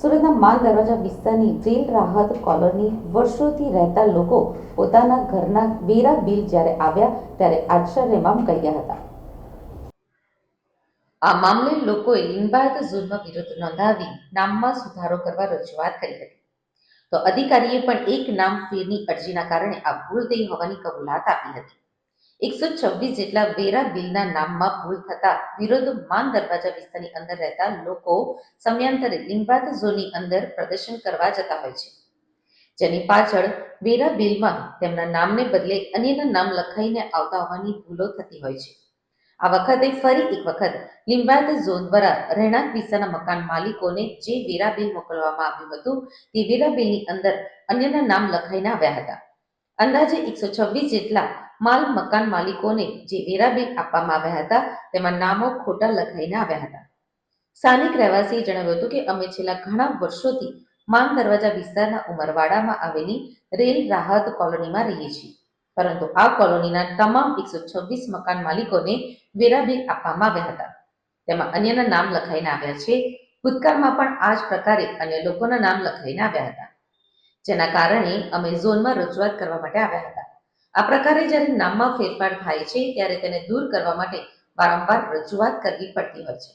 સુરતના માલ દરવાજા વિસ્તારની જેલ રાહત કોલોની વર્ષોથી રહેતા લોકો પોતાના ઘરના વેરા બિલ જ્યારે આવ્યા ત્યારે આશ્ચર્યમાં કહ્યા હતા. આ મામલે લોકોએ લિંબાયત જુલ્મ વિરુદ્ધ નોંધાવી નામમાં સુધારો કરવા રજૂઆત કરી હતી. તો અધિકારીએ પણ એક નામ ફેરની અરજીના કારણે આ ભૂલ થઈ હોવાની કબૂલાત આપી હતી. એકસો છવ્વીસ જેટલા વેરા બિલના નામમાં ભૂલ થતા વિરોધ માન દરવાજા વિસ્તારની અંદર રહેતા લોકો સમયાંતરે લિંબાત ઝોનની અંદર પ્રદર્શન કરવા જતા હોય છે. જેની પાછળ વેરા બિલમાં તેમના નામને બદલે અન્યના નામ લખાઈને આવતા હોવાની ભૂલો થતી હોય છે. આ વખતે ફરી એક વખત લિંબાયત ઝોન દ્વારા રહેણાંક વિસ્તારના મકાન માલિકોને જે વેરા બિલ મોકલવામાં આવ્યું હતું તે વેરા બિલની અંદર અન્યના નામ લખાઈને આવ્યા હતા. અંદાજે એકસો છવ્વીસ જેટલા માલ મકાન માલિકોને જે વેરા બિલ આપવામાં આવ્યા હતા, તેમાં નામો ખોટા લખાઈને આવ્યા હતા. સ્થાનિક રહેવાસીએ જણાવ્યું હતું કે અમે છેલ્લા ઘણા વર્ષોથી માન દરવાજા વિસ્તારના ઉમરવાડામાં આવેલી રેલ રાહત કોલોનીમાં રહીએ છીએ. પરંતુ આ કોલોનીના તમામ એકસો છવ્વીસ મકાન માલિકોને વેરા બિલ આપવામાં આવ્યા હતા. તેમાં અન્યના નામ લખાઈને આવ્યા છે, ભૂતકાળમાં પણ આ જ પ્રકારે અન્ય લોકોના નામ લખાઈને આવ્યા હતા. જેના કારણે અમે ઝોનમાં રજૂઆત કરવા માટે આવ્યા હતા. આ પ્રકારે જ્યારે નામમાં ફેરફાર થાય છે, ત્યારે તેને દૂર કરવા માટે વારંવાર રજૂઆત કરવી પડતી હોય છે.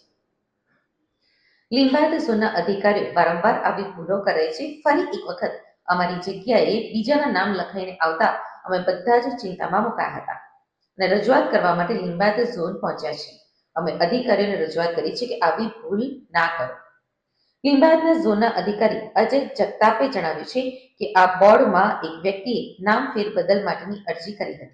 લિંબાયત ઝોનના અધિકારીઓ વારંવાર આવી ભૂલો કરે છે. ફરી એક વખત અમારી જગ્યાએ બીજાના નામ લખાઈને આવતા અમે બધા જ ચિંતામાં મુકાયા હતા અને રજૂઆત કરવા માટે લિંબાયત ઝોન પહોંચ્યા છે. અમે અધિકારીઓને રજૂઆત કરી છે કે આવી ભૂલ ના કરો. લિંબાયતના ઝોનના અધિકારી અજય જગતાપે જણાવ્યું છે કે આ બોર્ડમાં એક વ્યક્તિએ નામ ફેરબદલ માટેની અરજી કરી હતી.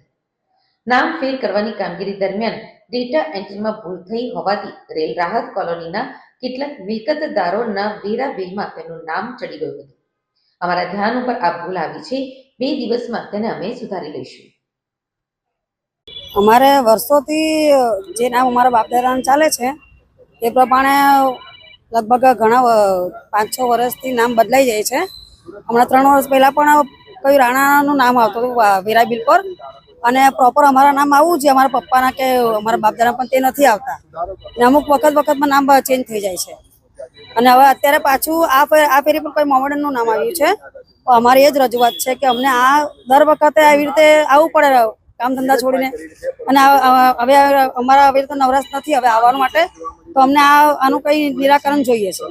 નામ ફેર કરવાની કામગીરી દરમિયાન ડેટા એન્ટ્રીમાં ભૂલ થઈ હોવાથી રેલ રાહત કોલોનીના કેટલાક મિલકતદારોના વેરા બિલમાં તેનું નામ ચડી ગયું હતું. અમારા ધ્યાન ઉપર આ ભૂલ આવી છે. બે દિવસમાં તેને અમે સુધારી લઈશું. અમારે વર્ષોથી જે નામ અમારા બાપદાદાનું ચાલે છે, એ પ્રમાણે લગભગ ઘણા પાંચ છ વર્ષથી નામ બદલાઈ જાય છે. હમણાં ત્રણ વર્ષ પહેલા પણ કયું રાણાનું નામ આવતું હતું વેરાબિલ પર અને પ્રોપર અમારા નામ આવવું છે, અમારા પપ્પાના કે અમારા બાપદાના પણ તે નથી આવતા. અને અમુક વખત વખતમાં નામ ચેન્જ થઈ જાય છે. અને હવે અત્યારે પાછું આ આ ફેરી પણ કોઈ મોમેડનનું નામ આવ્યું છે. તો અમારી એ જ રજૂઆત છે કે અમને આ દર વખતે આવી રીતે આવવું પડે કામ ધંધા છોડીને. અને હવે અમારા આવી રીતે નવરાશ નથી, હવે આવવાનું માટે. તો અમને આ આનું કઈ નિરાકરણ જોઈએ છે.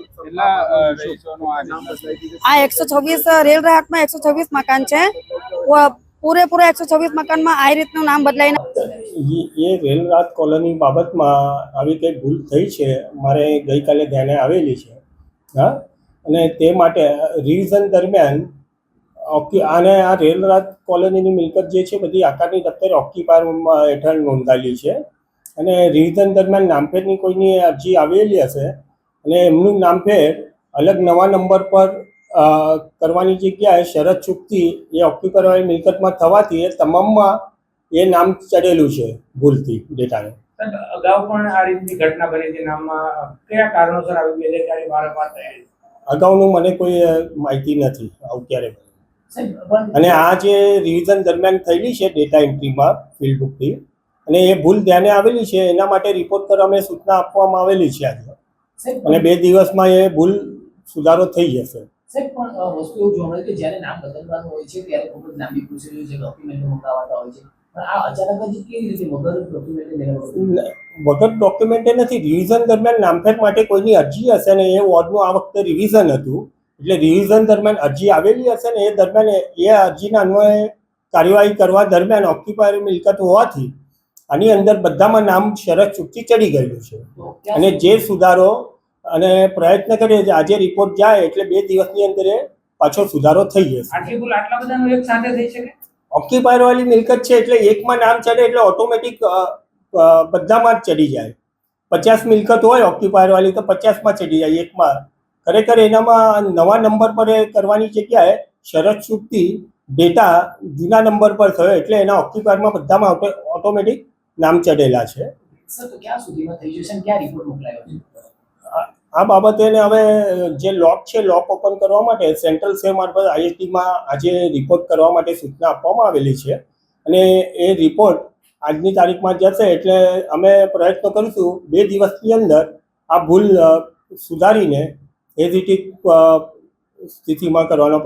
આ એકસો છવ્વીસ રેલ રાહતમાં એકસો છવ્વીસ મકાન છે. પૂરેપૂરા એકસો છવ્વીસ મકાનમાં આ રીતનું નામ બદલાઈને એ રેલ રાત કોલોની બાબતમાં આવી કંઈ ભૂલ થઈ છે. મારે ગઈકાલે ધ્યાને આવેલી છે. હા? અને તે માટે રિવિઝન દરમિયાન ઓકી આને આ રેલ રાત કોલોનીની મિલકત જે છે બધી આકારની દફતરે ઓક્યુપાયરમાં હેઠળ નોંધાયેલી છે. અને રિવિઝન દરમિયાન નામફેરની કોઈની અરજી આવેલી હશે અને એમનું નામફેર અલગ નવા નંબર પર કરવાની જગ્યાએ શરત ચૂકતી એ ઓક્યુપરવાળી મિલકતમાં થવાથી એ તમામમાં એ નામ ચડેલું છે ભૂલથી ડેટાને અગાઉ પણ આ રીતની ઘટના બની હતી નામમાં કયા કારણોસર આવી વારંવાર છે? અગાઉનું મને કોઈ માહિતી નથી આવું ક્યારે અને આ જે રિવિઝન દરમિયાન થયેલી છે ડેટા એન્ટ્રીમાં ફિલ્ડ બુકથી અને એ ભૂલ ધ્યાને આવેલી છે એના માટે રિપોર્ટ કરવા અમે સૂચના આપવામાં આવેલી છે આજે. અને બે દિવસમાં એ ભૂલ સુધારો થઈ જશે. સાહેબ પણ વસ્તુ એવું જોવા મળે કે જ્યારે નામ બદલવાનું હોય છે ત્યારે ખૂબ જ લાંબી પ્રોસિજર છે ડોક્યુમેન્ટ મંગાવતા હોય છે. પણ આ અચાનક જ કેવી રીતે વગર ડોક્યુમેન્ટ નથી રિવિઝન દરમિયાન નામફેર માટે કોઈની અરજી હશે ને એ વોર્ડનું આ વખતે રિવિઝન હતું. એટલે રિવિઝન દરમિયાન અરજી આવેલી હશે ને એ દરમિયાન એ- એ અરજીના અન્વયે કાર્યવાહી કરવા દરમિયાન ઓક્યુપાયર મિલકત હોવાથી આની અંદર બધામાં નામ શરત ચૂકતી ચડી ગયેલું છે. અને જે સુધારો અને પ્રયત્ન કરીએ છીએ આજે રિપોર્ટ જાય એટલે બે દિવસની અંદર પાછો સુધારો થઈ જશે. ઓક્યુપાયર વાળી મિલકત છે એટલે એકમાં નામ ચડે એટલે ઓટોમેટિક બધામાં જ ચડી જાય. પચાસ મિલકત હોય ઓક્યુપાયર વાળી તો પચાસમાં ચડી જાય એકમાં. ખરેખર એનામાં નવા નંબર પર કરવાની જગ્યાએ શરત ચૂકતી ડેટા જૂના નંબર પર થયો એટલે એના ઓક્યુપાયરમાં બધામાં ઓટોમેટિક નામ ચડેલા છે. આ બાબતે હવે જે લોક છે લોક ઓપન કરવા માટે સેન્ટ્રલ સેવ મારફત આઈએસટીમાં આજે રિપોર્ટ કરવા માટે સૂચના આપવામાં આવેલી છે. અને એ રિપોર્ટ આજની તારીખમાં જશે એટલે અમે પ્રયત્ન કરીશું બે દિવસની અંદર આ ભૂલ સુધારીને એ રીતે સ્થિતિમાં કરવાનો